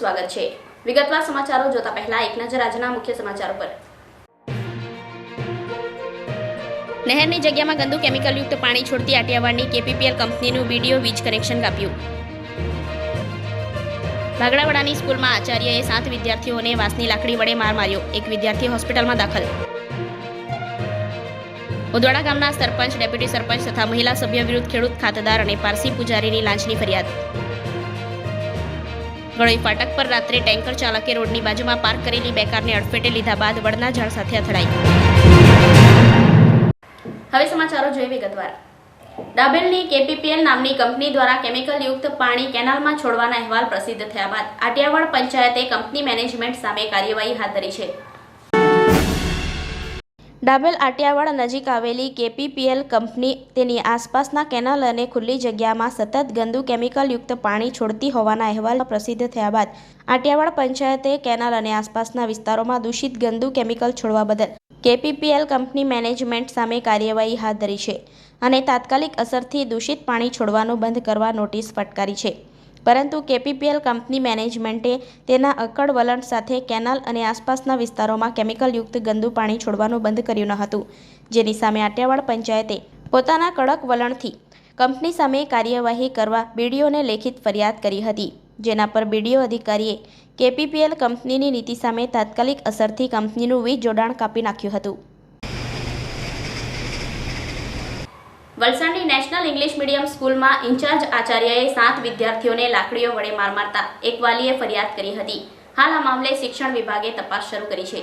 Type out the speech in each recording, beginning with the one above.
સ્વાગત છે. વિગતવાર સમાચારો જોતા પહેલા એક નજર આજના મુખ્ય સમાચારો પર. નહેરની જગ્યામાં ગંદુ કેમિકલયુક્ત પાણી છોડતી આટિયાવાડની કેપીપીએલ કંપનીનું વીડિયો વીજ કનેક્શન કાપ્યું. ભાગડાવાડાની સ્કૂલમાં આચાર્યએ સાત વિદ્યાર્થીઓને વાંસની લાકડી વડે માર માર્યો. એક વિદ્યાર્થી હોસ્પિટલમાં દાખલ. ઉદવાડા ગામના સરપંચ, ડેપ્યુટી સરપંચ તથા મહિલા સભ્ય વિરુદ્ધ ખેડૂત ખાતેદાર અને પારસી પૂજારીની લાંચની ફરિયાદ. ગળોઈ ફાટક પર રાત્રે ટેન્કર ચાલકે રોડની બાજુમાં પાર્ક કરેલી બે કારને અડફેટે લીધા બાદ વડના ઝાડ સાથે અથડાઈ. હવે સમાચારો જોઈએ વિગતવાર. ડાબેલની કેપીપીએલ નામની કંપની દ્વારા કેમિકલયુક્ત પાણી કેનાલમાં છોડવાના અહેવાલ પ્રસિદ્ધ થયા બાદ આટિયાવાડ પંચાયતે કંપની મેનેજમેન્ટ સામે કાર્યવાહી હાથ ધરી છે. ડાબેલ આટિયાવાડ નજીક આવેલી કેપીપીએલ કંપની તેની આસપાસના કેનાલ અને ખુલ્લી જગ્યામાં સતત ગંદુ કેમિકલયુક્ત પાણી છોડતી હોવાના અહેવાલ પ્રસિદ્ધ થયા બાદ આટિયાવાડ પંચાયતે કેનાલ અને આસપાસના વિસ્તારોમાં દૂષિત ગંદુ કેમિકલ છોડવા બદલ કેપીપીએલ કંપની મેનેજમેન્ટ સામે કાર્યવાહી હાથ ધરી છે અને તાત્કાલિક અસરથી દૂષિત પાણી છોડવાનું બંધ કરવા નોટિસ ફટકારી છે. પરંતુ કેપીપીએલ કંપની મેનેજમેન્ટે તેના અકડ વલણ સાથે કેનાલ અને આસપાસના વિસ્તારોમાં કેમિકલયુક્ત ગંદુ પાણી છોડવાનું બંધ કર્યું ન હતું, જેની સામે આટિયાવાડ પંચાયતે પોતાના કડક વલણથી કંપની સામે કાર્યવાહી કરવા બીડીઓને લેખિત ફરિયાદ કરી હતી, જેના પર બીડીઓ અધિકારીએ કેપીપીએલ કંપનીની નીતિ સામે તાત્કાલિક અસરથી કંપનીનું વીજ જોડાણ કાપી નાખ્યું હતું. વલસાડની નેશનલ ઇંગ્લિશ મીડિયમ સ્કૂલમાં ઇન્ચાર્જ આચાર્યએ સાત વિદ્યાર્થીઓને લાકડીઓ વડે માર મારતા એક વાલીએ ફરિયાદ કરી હતી. હાલ આ મામલે શિક્ષણ વિભાગે તપાસ શરૂ કરી છે.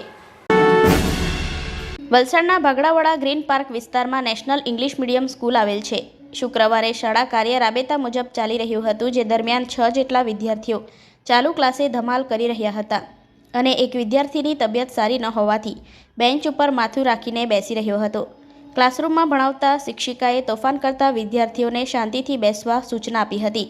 વલસાડના ભાગડાવાડા ગ્રીન પાર્ક વિસ્તારમાં નેશનલ ઇંગ્લિશ મીડિયમ સ્કૂલ આવેલ છે. શુક્રવારે શાળા કાર્ય રાબેતા મુજબ ચાલી રહ્યું હતું, જે દરમિયાન છ જેટલા વિદ્યાર્થીઓ ચાલુ ક્લાસે ધમાલ કરી રહ્યા હતા અને એક વિદ્યાર્થીની તબિયત સારી ન હોવાથી બેન્ચ ઉપર માથું રાખીને બેસી રહ્યો હતો. ક્લાસરૂમમાં ભણાવતા શિક્ષિકાએ તોફાન કરતા વિદ્યાર્થીઓને શાંતિથી બેસવા સૂચના આપી હતી.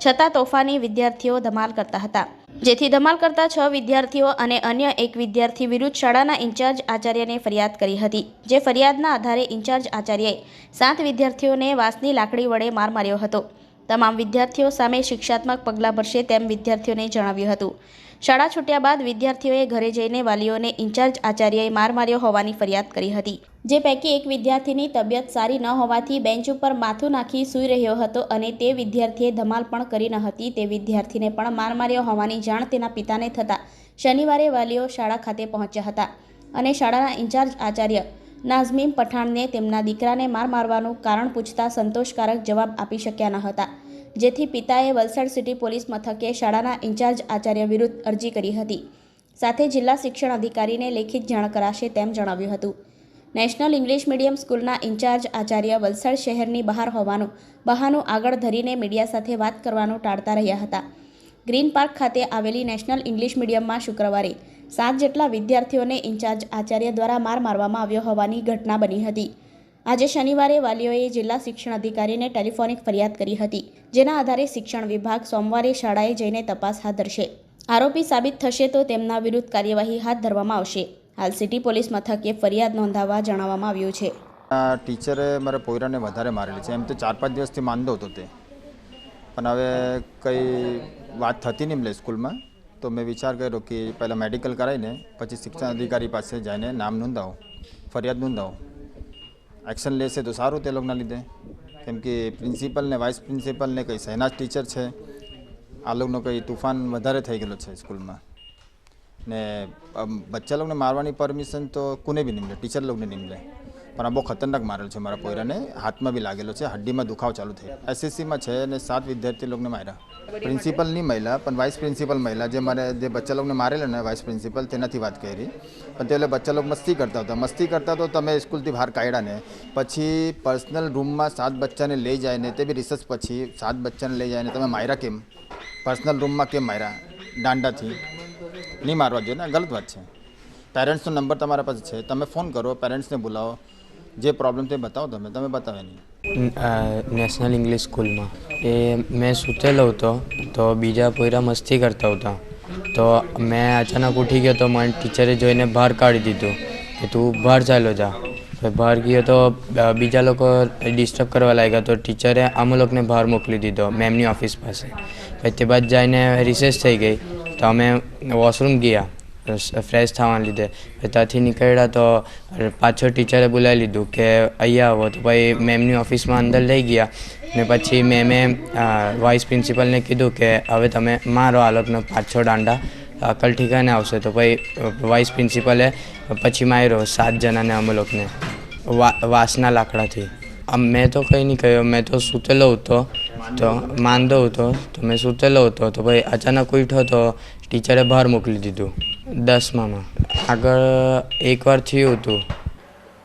છતાં તોફાની વિદ્યાર્થીઓ ધમાલ કરતા હતા. જેથી ધમાલ કરતા છ વિદ્યાર્થીઓ અને અન્ય એક વિદ્યાર્થી વિરુદ્ધ શાળાના ઇન્ચાર્જ આચાર્યને ફરિયાદ કરી હતી, જે ફરિયાદના આધારે ઇન્ચાર્જ આચાર્યએ સાત વિદ્યાર્થીઓને વાંસની લાકડી વડે માર માર્યો હતો. તમામ વિદ્યાર્થીઓ સામે શિક્ષાત્મક પગલાં ભરશે તેમ વિદ્યાર્થીઓને જણાવ્યું હતું. શાળા છૂટ્યા બાદ વિદ્યાર્થીઓએ ઘરે જઈને વાલીઓને ઇન્ચાર્જ આચાર્યએ માર માર્યો હોવાની ફરિયાદ કરી હતી. જે પૈકી એક વિદ્યાર્થીની તબિયત સારી ન હોવાથી બેન્ચ ઉપર માથું નાખી સૂઈ રહ્યો હતો અને તે વિદ્યાર્થીએ ધમાલ પણ કરી ન હતી. તે વિદ્યાર્થીને પણ માર માર્યો હોવાની જાણ તેના પિતાને થતાં શનિવારે વાલીઓ શાળા ખાતે પહોંચ્યા હતા અને શાળાના ઇન્ચાર્જ આચાર્ય નાઝમીમ પઠાણને તેમના દીકરાને માર મારવાનું કારણ પૂછતા સંતોષકારક જવાબ આપી શક્યા ન હતા. જેથી પિતાએ વલસાડ સિટી પોલીસ મથકે શાળાના ઇન્ચાર્જ આચાર્ય વિરુદ્ધ અરજી કરી હતી. સાથે જિલ્લા શિક્ષણ અધિકારીને લેખિત જાણ કરાશે તેમ જણાવ્યું હતું. નેશનલ ઇંગ્લિશ મીડિયમ સ્કૂલના ઇન્ચાર્જ આચાર્ય વલસાડ શહેરની બહાર હોવાનું, બહાનું આગળ ધરીને મીડિયા સાથે વાત કરવાનું ટાળતા રહ્યા હતા. ગ્રીન પાર્ક ખાતે આવેલી નેશનલ ઇંગ્લિશ મીડિયમમાં શુક્રવારે સાત જેટલા વિદ્યાર્થીઓને ઇન્ચાર્જ આચાર્ય દ્વારા માર મારવામાં આવ્યો હોવાની ઘટના બની હતી. આજે શનિવારે વાલીઓએ જિલ્લા શિક્ષણ અધિકારીને ટેલિફોનિક ફરિયાદ કરી હતી, જેના આધારે શિક્ષણ વિભાગ સોમવારે શાળાએ જઈને તપાસ હાથ ધરશે. આરોપી સાબિત થશે તો તેમના વિરુદ્ધ કાર્યવાહી હાથ ધરવામાં આવશે. હાલ સિટી પોલીસ મથકે ફરિયાદ નોંધાવવા જણાવવામાં આવ્યું છે. ટીચરે મારા પોયરાને વધારે મારેલી છે. એમ તો ચાર પાંચ દિવસથી માંદો હતો તે. પણ હવે કંઈ વાત થતી નહીં મળે સ્કૂલમાં. તો મેં વિચાર કર્યો કે પહેલાં મેડિકલ કરાવીને પછી શિક્ષણ અધિકારી પાસે જઈને નામ નોંધાવો, ફરિયાદ નોંધાવો. એક્શન લેશે તો સારું તે લોકોના લીધે. કેમ કે પ્રિન્સિપલ ને વાઇસ પ્રિન્સિપલ ને કંઈ સહેનાજ ટીચર છે. આ લોકોનો કંઈ તુફાન વધારે થઈ ગયેલો છે સ્કૂલમાં. ને બચ્ચા લોકોને મારવાની પરમિશન તો કોને બી નહીં મળે, ટીચર લોકોને નહીં મળે. પણ આ બહુ ખતરનાક મારેલ છે મારા પોયરાને. હાથમાં બી લાગેલો છે. હડ્ડીમાં દુખાવો ચાલુ થયો. એસએસસીમાં છે અને સાત વિદ્યાર્થી લોકોને માર્યા. પ્રિન્સિપલ નહીં મહિલા પણ વાઇસ પ્રિન્સિપલ મહિલા જે મારે, જે બચ્ચા લોકોને મારેલા ને વાઇસ પ્રિન્સિપલ તેનાથી વાત કરી. પણ તે બચ્ચા લોકો મસ્તી કરતા હતા. મસ્તી કરતા તો તમે સ્કૂલથી બહાર કાઢ્યા ને. પછી પર્સનલ રૂમમાં સાત બચ્ચાને લઈ જાય ને, તે બી રિસર્ચ પછી સાત બચ્ચાને લઈ જાય ને, તમે માર્યા કેમ? પર્સનલ રૂમમાં કેમ માર્યા? દાંડાથી. નહીં મારવા જોઈએ ને ગલત વાત છે. પેરેન્ટ્સનો નંબર તમારા પાસે છે. તમે ફોન કરો પેરેન્ટ્સને બોલાવો. જે પ્રોબ્લેમ તે બતાવો તમે. તમે બતાવે નહીં. નેશનલ ઇંગ્લિશ સ્કૂલમાં એ મેં સૂતેલો હતો, તો બીજા પોયરા મસ્તી કરતા હતા. તો મેં અચાનક ઉઠી ગયો તો મને ટીચરે જોઈને બહાર કાઢી દીધું કે તું બહાર ચાલ્યો જા. બહાર ગયો તો બીજા લોકો ડિસ્ટર્બ કરવા લાગ્યા તો ટીચરે અમુ લોકોને બહાર મોકલી દીધો મેમની ઓફિસ પાસે. પછી તે બાદ જઈને રિસેસ થઈ ગઈ. તો અમે વોશરૂમ ગયા. ફ્રેશ થવાને લીધે. ત્યાંથી નીકળ્યા તો પાછો ટીચરે બોલાવી લીધું કે અહીંયા આવો. તો પછી મેમની ઓફિસમાં અંદર લઈ ગયા. ને પછી મેમે વાઇસ પ્રિન્સિપલને કીધું કે હવે તમે મારો આ લોકોનો પાછો દાંડા અકલ ઠીકાને આવશે. તો પછી વાઇસ પ્રિન્સિપલે પછી માર્યો સાત જણાને અમે લોકોને વાસના લાકડાથી. મેં તો કંઈ નહીં કહ્યું મેં તો સૂતેલો હતો. તો માંદો હતો. તો મેં સૂતેલો હતો. તો ભાઈ અચાનક ઉઠ્યો તો ટીચરે બહાર મોકલી દીધું. દસમામાં. આગળ એકવાર થયું હતું.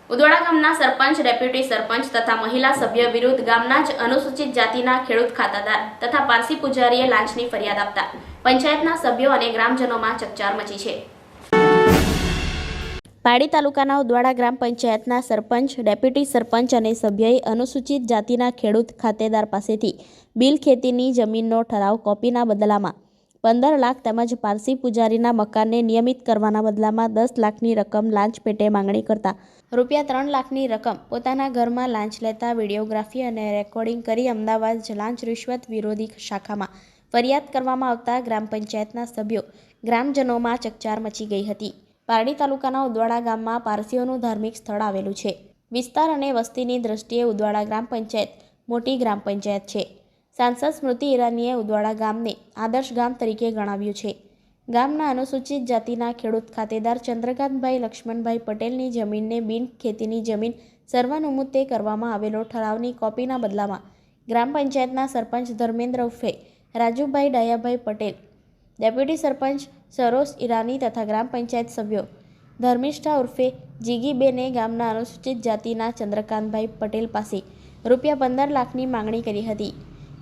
ઉદવાડા ગામના સરપંચ, ડેપ્યુટી સરપંચ તથા મહિલા સભ્ય વિરુદ્ધ ગામના જ અનુસૂચિત જાતિના ખેડૂત ખાતાદાર તથા પારસી પૂજારીએ લાંચની ફરિયાદ આપતા પંચાયતના સભ્યો અને ગ્રામજનોમાં ચકચાર મચી છે. પાડી તાલુકાના ઉદવાડા ગ્રામ પંચાયતના સરપંચ, ડેપ્યુટી સરપંચ અને સભ્યએ અનુસૂચિત જાતિના ખેડૂત ખાતેદાર પાસેથી બિલ ખેતીની જમીનનો ઠરાવ કોપીના બદલામાં પંદર લાખ તેમજ પારસી પૂજારીના મકાનને નિયમિત કરવાના બદલામાં દસ લાખની રકમ લાંચ પેટે માંગણી કરતા. રૂપિયા ત્રણ લાખની રકમ પોતાના ઘરમાં લાંચ લેતા વિડીયોગ્રાફી અને રેકોર્ડિંગ કરી અમદાવાદ લાંચ રિશ્વત વિરોધી શાખામાં ફરિયાદ કરવામાં આવતા ગ્રામ પંચાયતના સભ્યો ગ્રામજનોમાં ચકચાર મચી ગઈ હતી. પારડી તાલુકાના ઉદવાડા ગામમાં પારસીઓનું ધાર્મિક સ્થળ આવેલું છે. વિસ્તાર અને વસ્તીની દ્રષ્ટિએ ઉદવાડા ગ્રામ પંચાયત મોટી ગ્રામ પંચાયત છે. સાંસદ સ્મૃતિ ઈરાનીએ ઉદવાડા ગામને આદર્શ ગામ તરીકે ગણાવ્યું છે. ગામના અનુસૂચિત જાતિના ખેડૂત ખાતેદાર ચંદ્રકાંતભાઈ લક્ષ્મણભાઈ પટેલની જમીનને બિન ખેતીની જમીન સર્વાનુમતે કરવામાં આવેલો ઠરાવની કોપીના બદલામાં ગ્રામ પંચાયતના સરપંચ ધર્મેન્દ્ર ઉર્ફે રાજુભાઈ ડાયાભાઈ પટેલ, ડેપ્યુટી સરપંચ સરોસ ઈરાની તથા ગ્રામ પંચાયત સભ્યો ધર્મિષ્ઠા ઉર્ફે જીગીબેને ગામના અનુસૂચિત જાતિના ચંદ્રકાંતભાઈ પટેલ પાસે રૂપિયા પંદર લાખની માંગણી કરી હતી.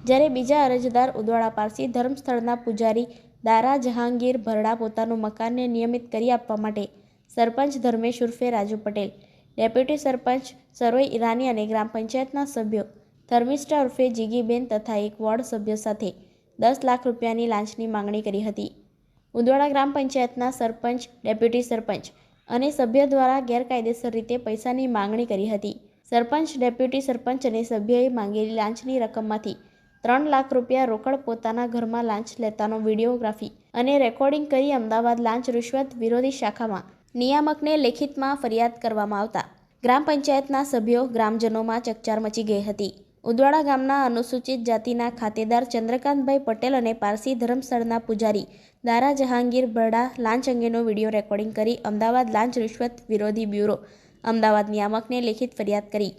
જ્યારે બીજા અરજદાર ઉદવાડા પારસી ધર્મસ્થળના પૂજારી દારા જહાંગીર ભરડા પોતાનું મકાનને નિયમિત કરી આપવા માટે સરપંચ ધર્મેશ ઉર્ફે રાજુ પટેલ, ડેપ્યુટી સરપંચ સરોઈ ઈરાની અને ગ્રામ પંચાયતના સભ્યો ધર્મિષ્ઠા ઉર્ફે જીગીબેન તથા એક વોર્ડ સભ્યો સાથે દસ લાખ રૂપિયાની લાંચની માંગણી કરી હતી. ઉદવાડા ગ્રામ પંચાયતના સરપંચ, ડેપ્યુટી સરપંચ અને સભ્ય દ્વારા ગેરકાયદેસર રીતે પૈસાની માંગણી કરી હતી. સરપંચ, ડેપ્યુટી સરપંચ અને સભ્યએ માંગેલી લાંચની રકમમાંથી ત્રણ લાખ રૂપિયા રોકડ પોતાના ઘરમાં લાંચ લેતાનો વિડીયોગ્રાફી અને રેકોર્ડિંગ કરી અમદાવાદ લાંચ રૂશ્વત વિરોધી શાખામાં નિયામકને લેખિતમાં ફરિયાદ કરવામાં આવતા. ગ્રામ પંચાયતના સભ્યો ગ્રામજનોમાં ચકચાર મચી ગઈ હતી. ઉદવાડા ગામના અનુસૂચિત જાતિના ખાતેદાર ચંદ્રકાંતભાઈ પટેલ અને પારસી ધર્મસ્થળના પૂજારી દારા જહાંગીર બરડા લાંચ અંગેનો વીડિયો રેકોર્ડિંગ કરી અમદાવાદ લાંચ રૂશ્વત વિરોધી બ્યુરો અમદાવાદ નિયામકને લેખિત ફરિયાદ કરી.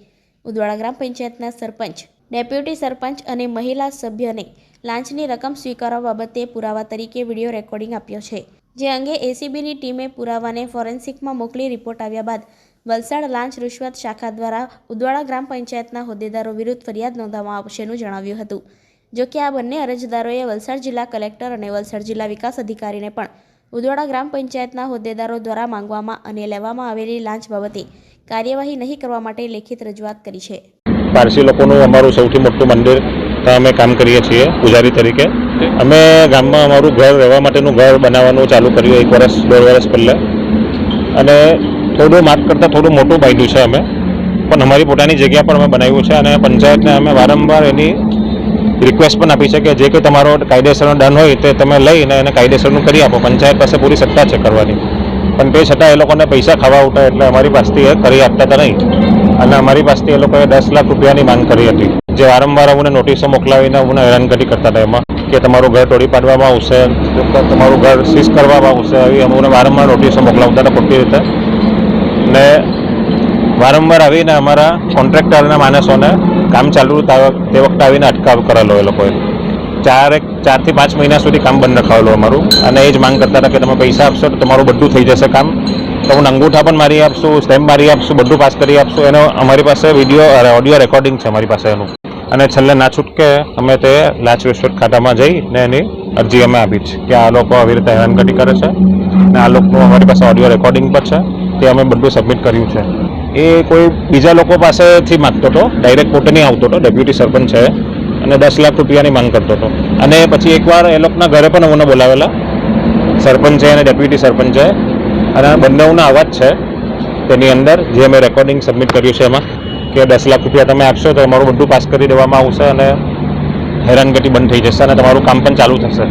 ઉદવાડા ગ્રામ પંચાયતના સરપંચ ડેપ્યુટી સરપંચ અને મહિલા સભ્યને લાંચની રકમ સ્વીકારવા બાબતે પુરાવા તરીકે વીડિયો રેકોર્ડિંગ આપ્યો છે. જે અંગે એસીબીની ટીમે પુરાવાને ફોરેન્સિકમાં મોકલી રિપોર્ટ આવ્યા બાદ વલસાડ લાંચ રૂશ્વત શાખા દ્વારા ઉદવાડા ગ્રામ પંચાયતના હોદ્દેદારો વિરુદ્ધ ફરિયાદ નોંધવામાં આવશેનું જણાવ્યું હતું. જો કે આ બંને અરજદારોએ વલસાડ જિલ્લા કલેક્ટર અને વલસાડ જિલ્લા વિકાસ અધિકારીને પણ ઉદવાડા ગ્રામ પંચાયતના હોદ્દેદારો દ્વારા માંગવામાં અને લેવામાં આવેલી લાંચ બાબતે કાર્યવાહી નહીં કરવા માટે લેખિત રજૂઆત કરી છે. પારસી લોકોનું અમારું સૌથી મોટું મંદિર અમે કામ કરીએ છીએ, પૂજારી તરીકે. અમે ગામમાં અમારું ઘર રહેવા માટેનું ઘર બનાવવાનું ચાલુ કર્યું એક વર્ષ દોઢ વર્ષ પહેલાં. અને થોડું માપ કરતાં થોડું મોટું બાંધ્યું છે અમે. પણ અમારી પોતાની જગ્યા પણ અમે બનાવ્યું છે અને પંચાયતને અમે વારંવાર એની રિક્વેસ્ટ પણ આપી છે કે જે કંઈ તમારો કાયદેસરનો દંડ હોય તે તમે લઈને એને કાયદેસરનું કરી આપો. પંચાયત પાસે પૂરી સત્તા છે કરવાની. પણ તે છતાં એ લોકોને પૈસા ખાવા ઉઠા એટલે અમારી પાસેથી એ કરી આપતા હતા નહીં. અને અમારી પાસેથી એ લોકોએ દસ લાખ રૂપિયાની માંગ કરી હતી. જે વારંવાર અમને નોટિસો મોકલાવીને અમને હેરાનગતિ કરતા હતા એમાં કે તમારું ઘર તોડી પાડવામાં આવશે તમારું ઘર સીઝ કરવામાં આવશે, આવી અમને વારંવાર નોટિસો મોકલાવતા હતા ખોટી રીતે. ને વારંવાર આવીને અમારા કોન્ટ્રાક્ટરના માણસોને કામ ચાલુ તા- વખતે આવીને અટકાવ કરેલો એ લોકોએ. ચાર ચારથી પાંચ મહિના સુધી કામ બંધ રખાવેલું અમારું. અને એ જ માંગ કરતા હતા કે તમે પૈસા આપશો તો તમારું બધું થઈ જશે કામ. તો હું અંગૂઠા પણ મારી આપશું, સ્ટેમ્પ મારી આપશું, બધું પાસ કરી આપશું. એનો અમારી પાસે વીડિયો ઓડિયો રેકોર્ડિંગ છે અમારી પાસે એનું. અને છેલ્લે ના છૂટકે અમે તે લાચવેશ્વર ખાતામાં જઈને એની અરજી અમે આપી છે કે આ લોકો આવી રીતે હેરાનગતિ કરે છે અને આ લોકોનું અમારી પાસે ઓડિયો રેકોર્ડિંગ પણ છે, તે અમે બધું સબમિટ કર્યું છે. એ કોઈ બીજા લોકો પાસેથી માગતો હતો ડાયરેક્ટ પોતે નહીં આવતો હતો ડેપ્યુટી સરપંચ છે અને દસ લાખ રૂપિયાની માંગ કરતો હતો. અને પછી એકવાર એ લોકોના ઘરે પણ અમને બોલાવેલા. સરપંચ છે અને ડેપ્યુટી સરપંચ છે. અને આ બંનેઓના અવાજ છે તેની અંદર જે અમે રેકોર્ડિંગ સબમિટ કર્યું છે એમાં કે દસ લાખ રૂપિયા તમે આપશો તો અમારું બધું પાસ કરી દેવામાં આવશે અને હેરાનગતિ બંધ થઈ જશે અને તમારું કામ પણ ચાલુ થશે.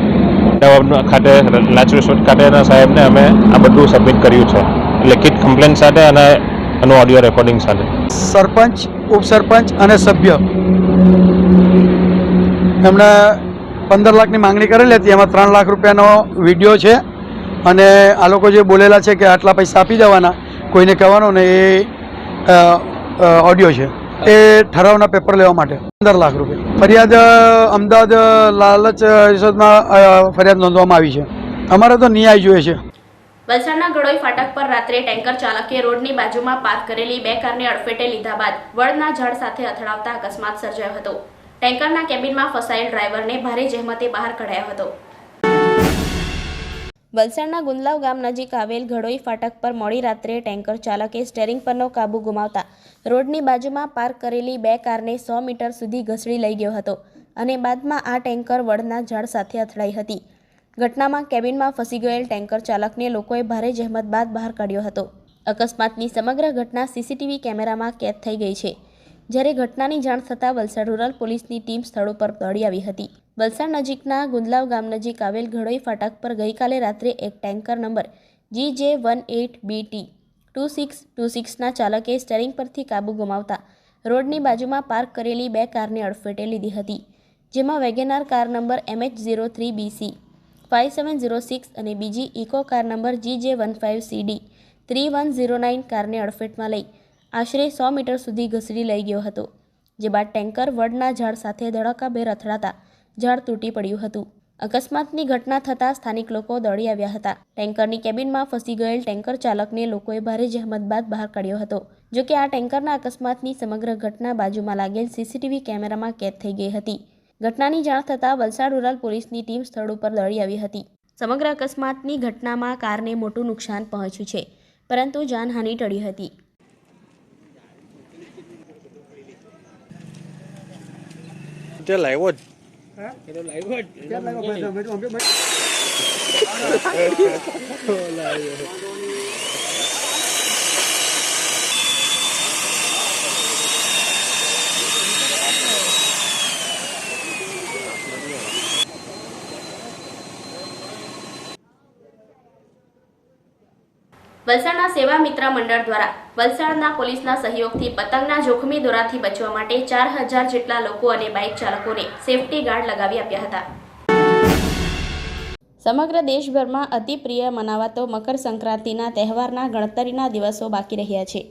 ખાતે લાંચ રિસોર્ટ ખાતેના સાહેબને અમે આ બધું સબમિટ કર્યું છે. લેખિત કમ્પ્લેન સાથે અને એનું ઓડિયો રેકોર્ડિંગ સાથે. સરપંચ ઉપસરપંચ અને સભ્ય. એમણે પંદર લાખની માંગણી કરેલી હતી. એમાં ત્રણ લાખ રૂપિયાનો વીડિયો છે. અને આ લોકો જે બોલેલા છે કે આટલા પૈસા આપી દેવાના, કોઈને કહેવાનો ને એ ઓડિયો છે. એ ઠરાવના પેપર લેવા માટે. પંદર લાખ રૂપિયા. ફરિયાદ અમદાવાદ લાલચ રિસોર્ટમાં ફરિયાદ નોંધવામાં આવી છે. અમારે તો ન્યાય જોઈએ છે. વલસાડના ગડોઈ ફાટક પર રાત્રે ટેન્કર ચાલકે રોડની બાજુમાં પાર્ક કરેલી બે કારને અડફેટે લીધા બાદ વડના ઝાડ સાથે અથડાવતા અકસ્માત સર્જાયો હતો. ટેન્કરના કેબિનમાં ફસાયેલ ડ્રાઈવરને ભારે જહેમતે બહાર કઢાયો હતો. વલસાડના ગુંદલાવ ગામ નજીક આવેલ ઘડોઈ ફાટક પર મોડી રાત્રે ટેન્કર ચાલકે સ્ટેરિંગ પરનો કાબુ ગુમાવતા. રોડની બાજુમાં પાર્ક કરેલી બે કારને સો મીટર સુધી ઘસડી લઈ ગયો હતો અને બાદમાં આ ટેન્કર વડના ઝાડ સાથે અથડાઈ હતી. ઘટનામાં કેબિનમાં ફસી ગયેલ ટેન્કર ચાલકને લોકોએ ભારે જહેમત બાદ બહાર કાઢ્યો હતો. અકસ્માતની સમગ્ર ઘટના સીસીટીવી કેમેરામાં કેદ થઈ ગઈ છે. જ્યારે ઘટનાની જાણ થતાં વલસાડ રૂરલ પોલીસની ટીમ સ્થળ ઉપર દોડી આવી હતી. વલસાડ નજીકના ગુંદલાવ ગામ નજીક આવેલ ઘડોઈ ફાટક પર ગઈકાલે રાત્રે એક tanker number G J one eight B T two six two સિક્સના ચાલકે સ્ટેરિંગ પરથી કાબુ ગુમાવતા રોડની બાજુમાં પાર્ક કરેલી બે કારને અડફેટે લીધી હતી, જેમાં Wagon R car number M H zero three B C five seven zero six અને બીજી Eeco car number G J one five C D three one zero nine કારને અડફેટમાં લઈ આશરે સો મીટર સુધી ઘસડી લઈ ગયો હતો, જે બાદ ટેન્કર વડના ઝાડ સાથે ધડાકાભેર અથડાતા ઝાડ તૂટી પડ્યું હતું. અકસ્માતની ઘટના થતાં સ્થાનિક લોકો દોડી આવ્યા હતા. ટેન્કરની કેબિનમાં ફસી ગયેલ ટેન્કર ચાલકને લોકોએ ભારે જહેમત બાદ બહાર કાઢ્યો હતો. જો કે આ ટેન્કરના અકસ્માતની સમગ્ર ઘટના બાજુમાં લાગેલ સીસીટીવી કેમેરામાં કેદ થઈ ગઈ હતી. ઘટનાની જાણ થતાં વલસાડ રૂરલ પોલીસની ટીમ સ્થળ ઉપર દોડી આવી હતી. સમગ્ર અકસ્માતની ઘટનામાં કારને મોટું નુકસાન પહોંચ્યું છે, પરંતુ જાનહાનિ ટળી હતી. તે લાવ્યો જ વલસાડના સેવા મિત્ર મંડળ દ્વારા વલસાડના પોલીસના સહયોગથી પતંગના જોખમી દોરાથી બચવા માટે ચાર હજાર જેટલા લોકો અને બાઇક ચાલકોને સેફટી ગાર્ડ લગાવી આપ્યા હતા. સમગ્ર દેશભરમાં અતિપ્રિય મનાવાતો મકર સંક્રાંતિના તહેવારના ગણતરીના દિવસો બાકી રહ્યા છે.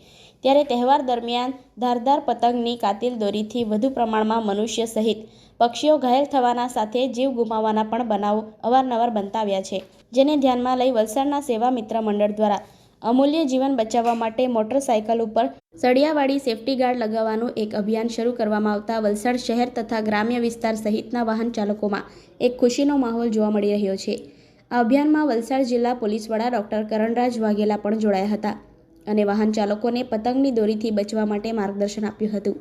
ત્યારે તહેવાર દરમિયાન ધારદાર પતંગની કાતિલ દોરીથી વધુ પ્રમાણમાં મનુષ્ય સહિત પક્ષીઓ ઘાયલ થવાના સાથે જીવ ગુમાવવાના પણ બનાવો અવારનવાર બનતા આવ્યા છે. જેને ધ્યાનમાં લઈ વલસાડના સેવા મિત્ર મંડળ દ્વારા અમૂલ્ય જીવન બચાવવા માટે મોટરસાયકલ ઉપર સળિયાવાળી સેફટી ગાર્ડ લગાવવાનું એક અભિયાન શરૂ કરવામાં આવતા વલસાડ શહેર તથા ગ્રામ્ય વિસ્તાર સહિતના વાહન ચાલકોમાં એક ખુશીનો માહોલ જોવા મળી રહ્યો છે. આ અભિયાનમાં વલસાડ જિલ્લા પોલીસ વડા ડોક્ટર કરણરાજ વાઘેલા પણ જોડાયા હતા અને વાહન ચાલકોને પતંગની દોરીથી બચવા માટે માર્ગદર્શન આપ્યું હતું.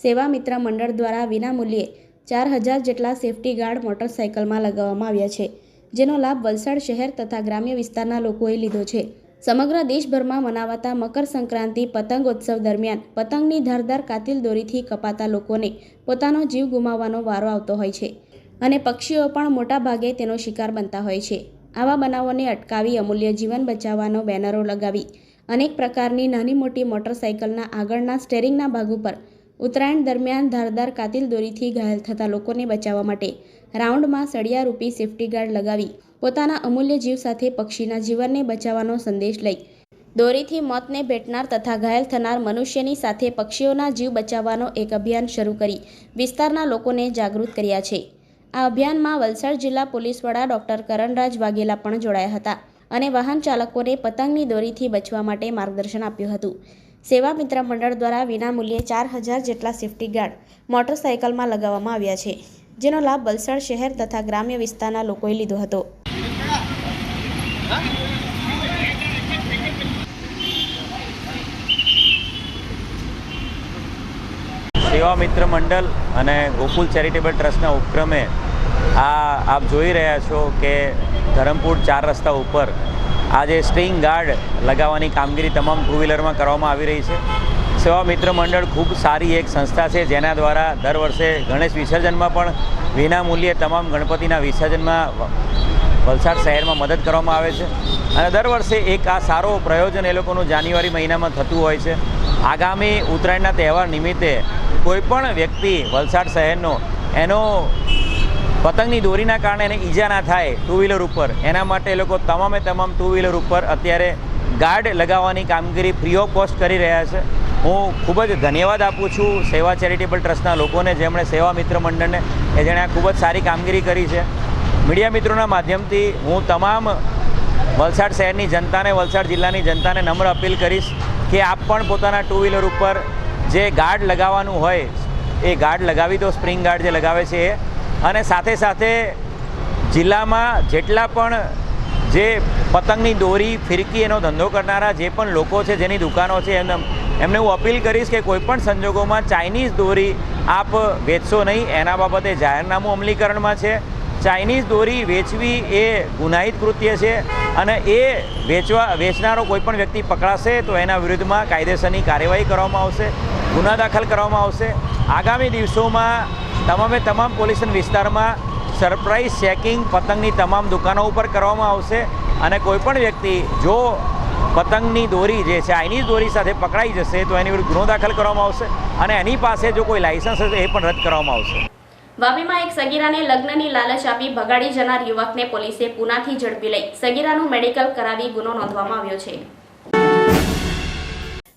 સેવા મિત્ર મંડળ દ્વારા વિનામૂલ્યે ચાર હજાર જેટલા સેફટી ગાર્ડ મોટરસાયકલમાં લગાવવામાં આવ્યા છે, જેનો લાભ વલસાડ શહેર તથા ગ્રામ્ય વિસ્તારના લોકોએ લીધો છે. સમગ્ર દેશભરમાં મનાવાતા મકર સંક્રાંતિ પતંગોત્સવ દરમિયાન પતંગની ધારદાર કાતિલ દોરીથી કપાતા લોકોને પોતાનો જીવ ગુમાવવાનો વારો આવતો હોય છે અને પક્ષીઓ પણ મોટા ભાગે તેનો શિકાર બનતા હોય છે. આવા બનાવોને અટકાવી અમૂલ્ય જીવન બચાવવાનો બેનરો લગાવી અનેક પ્રકારની નાની મોટી મોટરસાયકલના આગળના સ્ટેરિંગના ભાગ ઉપર ઉત્તરાયણ દરમિયાન ધારદાર કાતિલ દોરીથી ઘાયલ થતા લોકોને બચાવવા માટે રાઉન્ડમાં સળિયારૂપી સેફટી ગાર્ડ લગાવી પોતાના અમૂલ્ય જીવ સાથે પક્ષીના જીવનને બચાવવાનો સંદેશ લઈ દોરીથી મોતને ભેટનાર તથા ઘાયલ થનાર મનુષ્યની સાથે પક્ષીઓના જીવ બચાવવાનો એક અભિયાન શરૂ કરી વિસ્તારના લોકોને જાગૃત કર્યા છે. આ અભિયાનમાં વલસાડ જિલ્લા પોલીસ વડા ડોક્ટર કરણરાજ વાઘેલા પણ જોડાયા હતા અને વાહન ચાલકોને પતંગની દોરીથી બચવા માટે માર્ગદર્શન આપ્યું હતું. સેવા મિત્ર મંડળ દ્વારા વિનામૂલ્યે ચાર હજાર જેટલા સેફટી ગાર્ડ મોટરસાયકલમાં લગાવવામાં આવ્યા છે, જેનો લાભ વલસાડ શહેર તથા ગ્રામ્ય વિસ્તારના લોકોએ લીધો હતો. સેવા મિત્ર મંડળ અને ગોકુલ ચેરિટેબલ ટ્રસ્ટના ઉપક્રમે આ આપ જોઈ રહ્યા છો કે ધરમપુર ચાર રસ્તા ઉપર આ જે સ્ટ્રિંગ ગાર્ડ લગાવવાની કામગીરી તમામ ટુ વ્હીલરમાં કરવામાં આવી રહી છે. સેવા મિત્ર મંડળ ખૂબ સારી એક સંસ્થા છે, જેના દ્વારા દર વર્ષે ગણેશ વિસર્જનમાં પણ વિનામૂલ્યે તમામ ગણપતિના વિસર્જનમાં વલસાડ શહેરમાં મદદ કરવામાં આવે છે. અને દર વર્ષે એક આ સારો પ્રયોજન એ લોકોનું જાન્યુઆરી મહિનામાં થતું હોય છે. આગામી ઉત્તરાયણના તહેવાર નિમિત્તે કોઈ પણ વ્યક્તિ વલસાડ શહેરનો એનો પતંગની દોરીના કારણે એને ઈજા ના થાય ટુ વ્હીલર ઉપર. એના માટે એ લોકો તમામે તમામ ટુ વ્હીલર ઉપર અત્યારે ગાર્ડ લગાવવાની કામગીરી ફ્રી ઓફ કોસ્ટ કરી રહ્યા છે. હું ખૂબ જ ધન્યવાદ આપું છું સેવા ચેરિટેબલ ટ્રસ્ટના લોકોને જેમણે સેવા મિત્ર મંડળને એ જેણે આ ખૂબ જ સારી કામગીરી કરી છે. મીડિયા મિત્રોના માધ્યમથી હું તમામ વલસાડ શહેરની જનતાને, વલસાડ જિલ્લાની જનતાને નમ્ર અપીલ કરીશ કે આપ પણ પોતાના ટુ વ્હીલર ઉપર જે ગાર્ડ લગાવવાનું હોય, એ ગાર્ડ લગાવી દો. સ્પ્રિંગ ગાર્ડ જે લગાવે છે એ અને સાથે સાથે જિલ્લામાં જેટલા પણ જે પતંગની દોરી, ફિરકી એનો ધંધો કરનારા જે પણ લોકો છે, જેની દુકાનો છે, એમને એમને હું અપીલ કરીશ કે કોઈપણ સંજોગોમાં ચાઇનીઝ દોરી આપ વેચશો નહીં. એના બાબતે જાહેરનામું અમલીકરણમાં છે. ચાઇનીઝ દોરી વેચવી એ ગુનાહિત કૃત્ય છે અને એ વેચવા, વેચનારો કોઈપણ વ્યક્તિ પકડાશે તો એના વિરુદ્ધમાં કાયદેસરની કાર્યવાહી કરવામાં આવશે, ગુના દાખલ કરવામાં આવશે. આગામી દિવસોમાં તમામે તમામ પોલીસ વિસ્તારમાં સરપ્રાઇઝ ચેકિંગ પતંગની તમામ દુકાનો ઉપર કરવામાં આવશે અને કોઈ પણ વ્યક્તિ જો પતંગની દોરી જે છે ચાઇનીઝ દોરી સાથે પકડાઈ જશે તો એની વિરુદ્ધ ગુનો દાખલ કરવામાં આવશે અને એની પાસે જો કોઈ લાયસન્સ હશે એ પણ રદ કરવામાં આવશે. વાપીમાં એક સગીરાને લગ્નની લાલચ આપી ભગાડી જનાર યુવકને પોલીસે પુનાથી ઝડપી લઈ સગીરાનું મેડિકલ કરાવી ગુનો નોંધવામાં આવ્યો છે.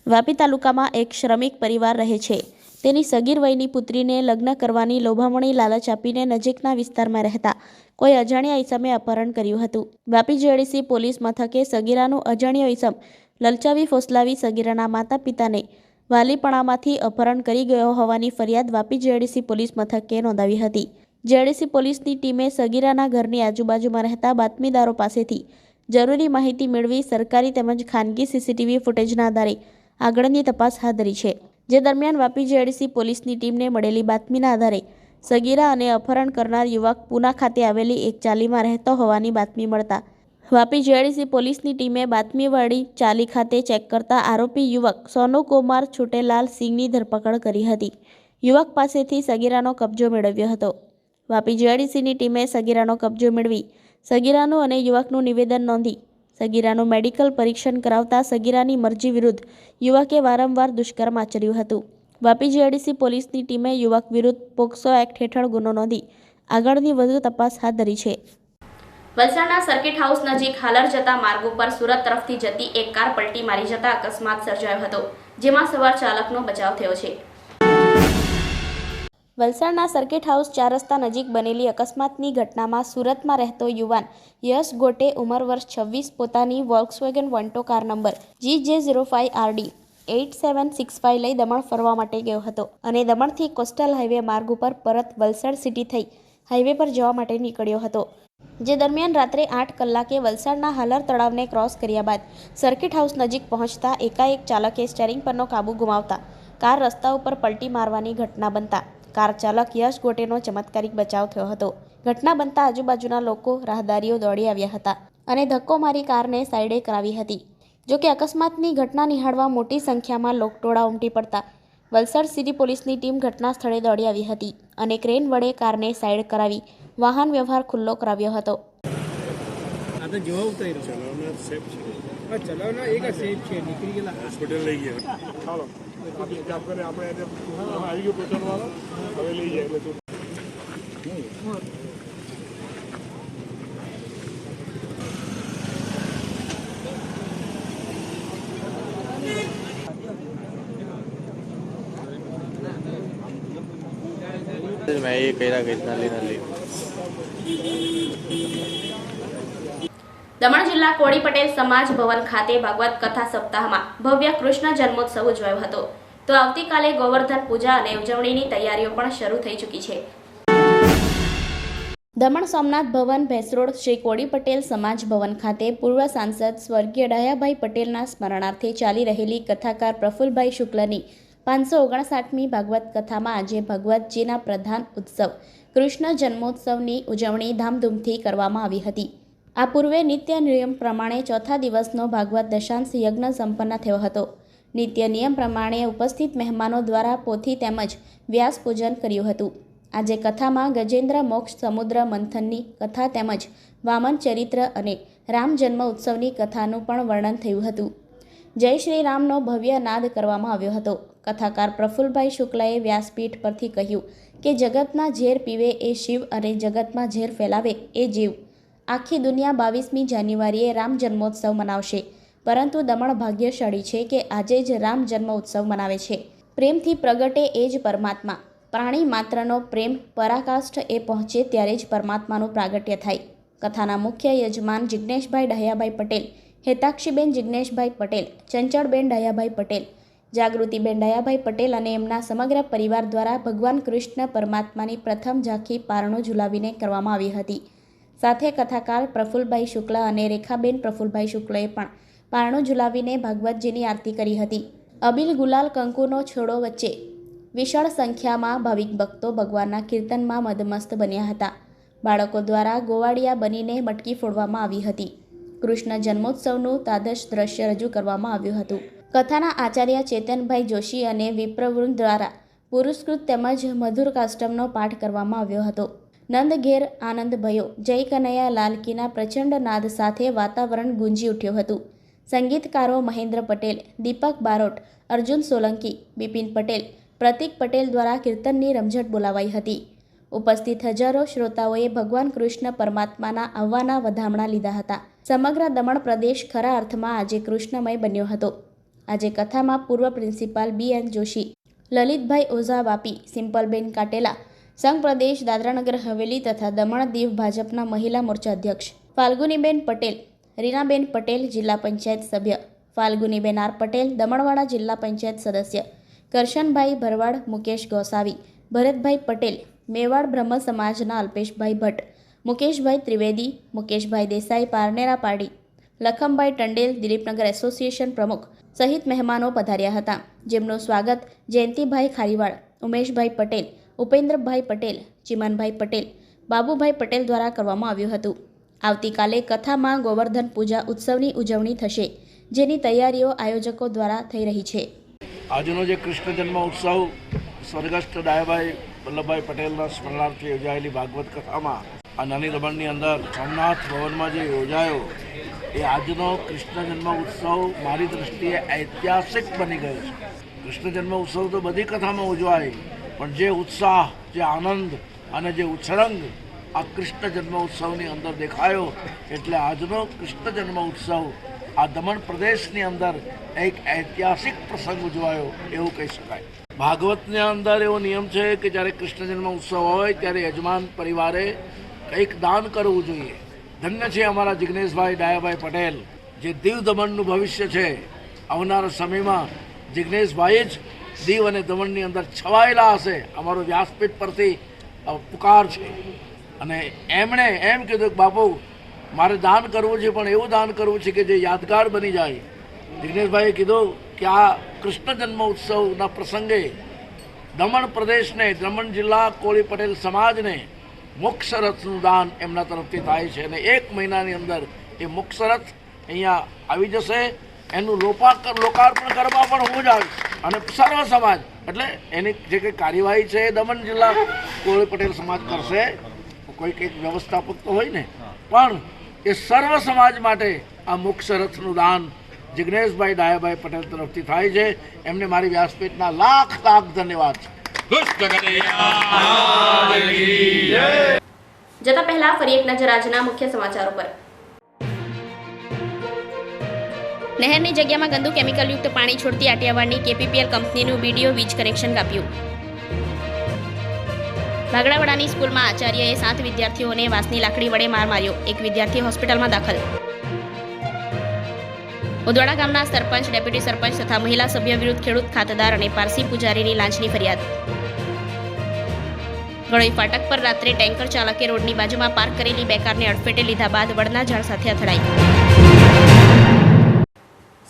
વાપી તાલુકામાં એક શ્રમિક પરિવાર રહે છે. તેની સગીર વયની પુત્રીને લગ્ન કરવાની લોભામણી લાલચ આપીને નજીકના વિસ્તારમાં રહેતા. કોઈ અજાણ્યા ઈસમે અપહરણ કર્યું હતું. વાપી જેડીસી પોલીસ મથકે સગીરાનું અજાણ્યો ઈસમ લલચાવી ફોસલાવી સગીરાના માતા પિતાને વાલીપણામાંથી અપહરણ કરી ગયો હોવાની ફરિયાદ વાપી જેડીસી પોલીસ મથકે નોંધાવી હતી. જેડીસી પોલીસની ટીમે સગીરાના ઘરની આજુબાજુમાં રહેતા બાતમીદારો પાસેથી જરૂરી માહિતી મેળવી સરકારી તેમજ ખાનગી સીસીટીવી ફૂટેજના આધારે આગળની તપાસ હાથ ધરી છે. જે દરમિયાન વાપી જેડીસી પોલીસની ટીમને મળેલી બાતમીના આધારે સગીરા અને અપહરણ કરનાર યુવક પુના ખાતે આવેલી એક ચાલીમાં રહેતો હોવાની બાતમી મળતા વાપી જેડીસી પોલીસની ટીમે બાતમીવાળી ચાલી ખાતે ચેક કરતા આરોપી યુવક સોનુ કુમાર છોટેલાલ સિંહની ધરપકડ કરી હતી. યુવક પાસેથી સગીરાનો કબજો મેળવ્યો હતો. વાપી જેડીસીની ટીમે સગીરાનો કબજો મેળવી સગીરાનું અને યુવકનું નિવેદન નોંધી સગીરાનું મેડિકલ પરીક્ષણ કરાવતા સગીરાની મરજી વિરુદ્ધ યુવકે વારંવાર દુષ્કર્મ આચર્યું હતું. વાપી જીઆઈડીસી પોલીસની ટીમે યુવક વિરુદ્ધ પોક્સો એક્ટ હેઠળ ગુનો નોંધી આગળની વધુ તપાસ હાથ ધરી છે. વલસાડના સર્કિટ હાઉસ નજીક હાલર જતા માર્ગ ઉપર સુરત તરફથી જતી એક કાર પલટી મારી જતા અકસ્માત સર્જાયો હતો, જેમાં સવાર ચાલકનો બચાવ થયો છે. વલસાડના સર્કિટ હાઉસ ચાર રસ્તા નજીક બનેલી અકસ્માતની ઘટનામાં સુરતમાં રહેતો યુવાન યશ ગોટે ઉંમર વર્ષ છવ્વીસ, પોતાની વોલ્ક્સવેગન વન્ટો car number G J zero five R D eight seven six five લઈ દમણ ફરવા માટે ગયો હતો અને દમણથી કોસ્ટલ હાઈવે માર્ગ ઉપર પરત વલસાડ સિટી થઈ હાઈવે પર જવા માટે નીકળ્યો હતો. જે દરમિયાન રાત્રે આઠ કલાકે વલસાડના હાલર તળાવને ક્રોસ કર્યા બાદ સર્કિટ હાઉસ નજીક પહોંચતા એકાએક ચાલકે સ્ટેરિંગ પરનો કાબુ ગુમાવતા કાર રસ્તા ઉપર પલટી મારવાની ઘટના બનતા કાર ચાલક યશ ગોટેનો ચમત્કારિક બચાવ થયો હતો. ઘટના બનતા આજુબાજુના લોકો રાહદારીઓ દોડી આવ્યા હતા અને ધક્કો મારી કારને સાઈડે કરાવી હતી. જોકે અકસ્માતની ઘટના નિહાળવા મોટી સંખ્યામાં લોકટોળા ઉમટી પડતા વલસાડ સિટી પોલીસની ટીમ ઘટના સ્થળે દોડી આવી હતી અને ક્રેન વડે કારને સાઈડ કરાવી વાહન વ્યવહાર ખુલ્લો કરાવ્યો હતો. આ તો જોવા ઉતાર્યો ચલાવનાર સેફ છે. ચલાવનાર એક સેફ છે. નીકળી ગયેલા. હોસ્પિટલ લઈ ગયા. આપણે આપણે આવી ગયો વાળો હવે લઈ જાય બધું તું મેં એ કર્યા ગઈ નાલી નાલી દમણ જિલ્લા કોળી પટેલ સમાજ ભવન ખાતે ભાગવત કથા સપ્તાહમાં ભવ્ય કૃષ્ણ જન્મોત્સવ ઉજવાયો હતો. તો આવતીકાલે ગોવર્ધન પૂજા અને ઉજવણીની તૈયારીઓ પણ શરૂ થઈ ચૂકી છે. દમણ સોમનાથ ભવન ભેસરોડ શ્રી કોળી પટેલ સમાજ ભવન ખાતે પૂર્વ સાંસદ સ્વર્ગીય ડાયાભાઈ પટેલના સ્મરણાર્થે ચાલી રહેલી કથાકાર પ્રફુલભાઈ શુક્લની પાંચસો ઓગણસાઠમી ભાગવત કથામાં આજે ભગવતજીના પ્રધાન ઉત્સવ કૃષ્ણ જન્મોત્સવની ઉજવણી ધામધૂમથી કરવામાં આવી હતી. આ પૂર્વે નિત્ય નિયમ પ્રમાણે ચોથા દિવસનો ભાગવત દશાંશ યજ્ઞ સંપન્ન થયો હતો. નિત્ય નિયમ પ્રમાણે ઉપસ્થિત મહેમાનો દ્વારા પોથી તેમજ વ્યાસ પૂજન કર્યું હતું. આજે કથામાં ગજેન્દ્ર મોક્ષ સમુદ્ર મંથનની કથા તેમજ વામન ચરિત્ર અને રામ જન્મ ઉત્સવની કથાનું પણ વર્ણન થયું હતું. જય શ્રી રામનો ભવ્ય નાદ કરવામાં આવ્યો હતો. કથાકાર પ્રફુલભાઈ શુક્લાએ વ્યાસપીઠ પરથી કહ્યું કે, જગતના ઝેર પીવે એ શિવ અને જગતમાં ઝેર ફેલાવે એ જીવ. આખી દુનિયા બાવીસમી જાન્યુઆરીએ રામ જન્મોત્સવ મનાવશે. પરંતુ દમણ ભાગ્યશાળી છે કે આજે જ રામ જન્મ ઉત્સવ મનાવે છે. પ્રેમથી પ્રગટે એ જ પરમાત્મા. પ્રાણી માત્રનો પ્રેમ પરાકાષ્ઠ એ પહોંચે ત્યારે જ પરમાત્માનું પ્રાગટ્ય થાય. કથાના મુખ્ય યજમાન જિજ્ઞેશભાઈ ડહ્યાભાઈ પટેલ, હેતાક્ષીબેન જિજ્ઞેશભાઈ પટેલ, ચંચળબેન ડયાભાઈ પટેલ, જાગૃતિબેન દયાભાઈ પટેલ અને એમના સમગ્ર પરિવાર દ્વારા ભગવાન કૃષ્ણ પરમાત્માની પ્રથમ ઝાંખી પારણું ઝુલાવીને કરવામાં આવી હતી. સાથે કથાકાર પ્રફુલભાઈ શુક્લા અને રેખાબેન પ્રફુલભાઈ શુક્લએ પણ પારણું ઝુલાવીને ભાગવતજીની આરતી કરી હતી. અબિલ ગુલાલ કંકુનો છોડો વચ્ચે વિશાળ સંખ્યામાં ભાવિક ભક્તો ભગવાનના કીર્તનમાં મદમસ્ત બન્યા હતા. બાળકો દ્વારા ગોવાળિયા બનીને મટકી ફોડવામાં આવી હતી. કૃષ્ણ જન્મોત્સવનું તાદશ દ્રશ્ય રજૂ કરવામાં આવ્યું હતું. કથાના આચાર્ય ચેતનભાઈ જોશી અને વિપ્રવૃંદ દ્વારા પુરસ્કૃત તેમજ મધુર કાસ્ટમનો પાઠ કરવામાં આવ્યો હતો. નંદ ઘેર આનંદ ભયો, જય કનૈયા, લાલકીના પ્રચંડ નાદ સાથે વાતાવરણ ગુંજી ઉઠ્યું હતું. સંગીતકારો મહેન્દ્ર પટેલ, દીપક બારોટ, અર્જુન સોલંકી, બિપિન પટેલ, પ્રતિક પટેલ દ્વારા કીર્તનની રમઝટ બોલાવાઈ હતી. ઉપસ્થિત હજારો શ્રોતાઓએ ભગવાન કૃષ્ણ પરમાત્માના આવવાના વધામણા લીધા હતા. સમગ્ર દમણ પ્રદેશ ખરા અર્થમાં આજે કૃષ્ણમય બન્યો હતો. આજે કથામાં પૂર્વ principal B N Joshi, Lalitbhai Oza Vapi, Simpalben Katela સંઘ પ્રદેશ દાદરાનગર હવેલી તથા દમણ દીવ ભાજપના મહિલા મોરચા અધ્યક્ષ ફાલ્ગુનીબેન પટેલ, રીનાબેન પટેલ જિલ્લા પંચાયત સભ્ય, ફાલ્ગુનીબેન આર પટેલ દમણવાડા જિલ્લા પંચાયત સદસ્ય, કરશનભાઈ ભરવાડ, મુકેશ ગોસાવી, ભરતભાઈ પટેલ, મેવાડ બ્રહ્મ સમાજના અલ્પેશભાઈ ભટ્ટ, મુકેશભાઈ ત્રિવેદી, મુકેશભાઈ દેસાઈ પારનેરા પાડી, લખમભાઈ ટંડેલ દિલીપનગર એસોસિએશન પ્રમુખ સહિત મહેમાનો પધાર્યા હતા. જેમનું સ્વાગત જયંતિભાઈ ખારીવાડ ઉમેશભાઈ પટેલ ઉપેન્દ્રભાઈ પટેલ, ચિમનભાઈ પટેલ, બાબુભાઈ પટેલ દ્વારા કરવામાં આવ્યું હતું. આવતીકાલે કથામાં ગોવર્ધન પૂજા ઉત્સવની ઉજવણી થશે, જેની તૈયારીઓ આયોજકો દ્વારા થઈ રહી છે. આજનો જે કૃષ્ણ જન્મ ઉત્સવ, સ્વર્ગસ્થ ડાયાભાઈ વલ્લભભાઈ પટેલના સ્મરણાર્થે યોજાયેલી ભાગવત કથામાં, આ નાની દમણની અંદર સોમનાથ ભવનમાં જે યોજાયો, એ આજનો કૃષ્ણ જન્મ ઉત્સવ મારી દૃષ્ટિએ ઐતિહાસિક બની ગયો છે. કૃષ્ણ જન્મ ઉત્સવ તો બધી કથામાં ઉજવાય પણ જે ઉત્સાહ, જે આનંદ અને જે ઉછળંગ આ કૃષ્ણ જન્મ ઉત્સવની અંદર દેખાયો, એટલે આજનો કૃષ્ણ જન્મ ઉત્સવ આ દમણ પ્રદેશની અંદર એક ઐતિહાસિક પ્રસંગ ઉજવાયો એવું કહી શકાય. ભાગવતની અંદર એવો નિયમ છે કે જ્યારે કૃષ્ણ જન્મ ઉત્સવ હોય ત્યારે યજમાન પરિવારે કંઈક દાન કરવું જોઈએ. ધન્ય છે અમારા જિગ્નેશભાઈ ડાયાભાઈ પટેલ, જે દીવ દમણનું ભવિષ્ય છે. આવનારા સમયમાં જિજ્ઞેશભાઈ જ દીવ અને દમણની અંદર છવાયેલા હશે. અમારો વ્યાસપીઠ પરથી પુકાર છે. અને એમણે એમ કીધું કે, બાપુ, મારે દાન કરવું છે, પણ એવું દાન કરવું છે કે જે યાદગાર બની જાય. દિનેશભાઈએ કીધું કે, આ કૃષ્ણ જન્મ ઉત્સવના પ્રસંગે દમણ પ્રદેશને, દમણ જિલ્લા કોળી પટેલ સમાજને મોક્ષરથનું દાન એમના તરફથી થાય છે. અને એક મહિનાની અંદર એ મોક્ષરથ અહીંયા આવી જશે. એનું લોકાર્પણ કરવા પણ હું જ આવીશ અને સર્વ સમાજ, એટલે એની જે કંઈ કાર્યવાહી છે એ દમણ જિલ્લા કોળી પટેલ સમાજ કરશે. કોઈ કંઈક વ્યવસ્થાપક તો હોય ને. પણ એ સર્વ સમાજ માટે આ મોક્ષરથનું દાન જિગ્નેશભાઈ ડાયાભાઈ પટેલ તરફથી થાય છે. એમને મારી વ્યાસપીઠના લાખ લાખ ધન્યવાદ. જતા પહેલા ફરી એક નજર આજના મુખ્ય સમાચારો પર. નહેરની જગ્યામાં ગંદુ કેમિકલયુક્ત પાણી છોડતી આટિયાવાડની કેપીપીએલ કંપનીનું વીડિયો વીજ કનેક્શન કાપ્યું. ભાગડાવાડાની સ્કૂલમાં આચાર્યએ સાત વિદ્યાર્થીઓને વાંસની લાકડી વડે માર માર્યો. એક વિદ્યાર્થી હોસ્પિટલમાં દાખલ. ઉદવાડા ગામના સરપંચ, ડેપ્યુટી સરપંચ તથા મહિલા સભ્ય વિરુદ્ધ ખેડૂત ખાતેદાર અને પારસી પૂજારીની લાંચની ફરિયાદ. ગળોઈ ફાટક પર રાત્રે ટેન્કર ચાલકે રોડની બાજુમાં પાર્ક કરેલી બે કારને અડફેટે લીધા બાદ વડના ઝાડ સાથે અથડાઈ.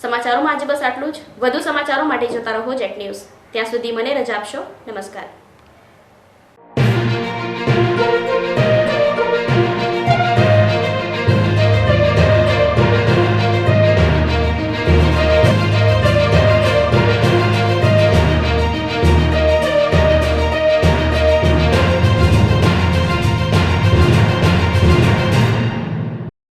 સમાચારોમાં આજે બસ આટલું જ. વધુ સમાચારો માટે જતા રહો જેટ ન્યૂઝ. ત્યાં સુધી મને રજા આપશો. નમસ્કાર.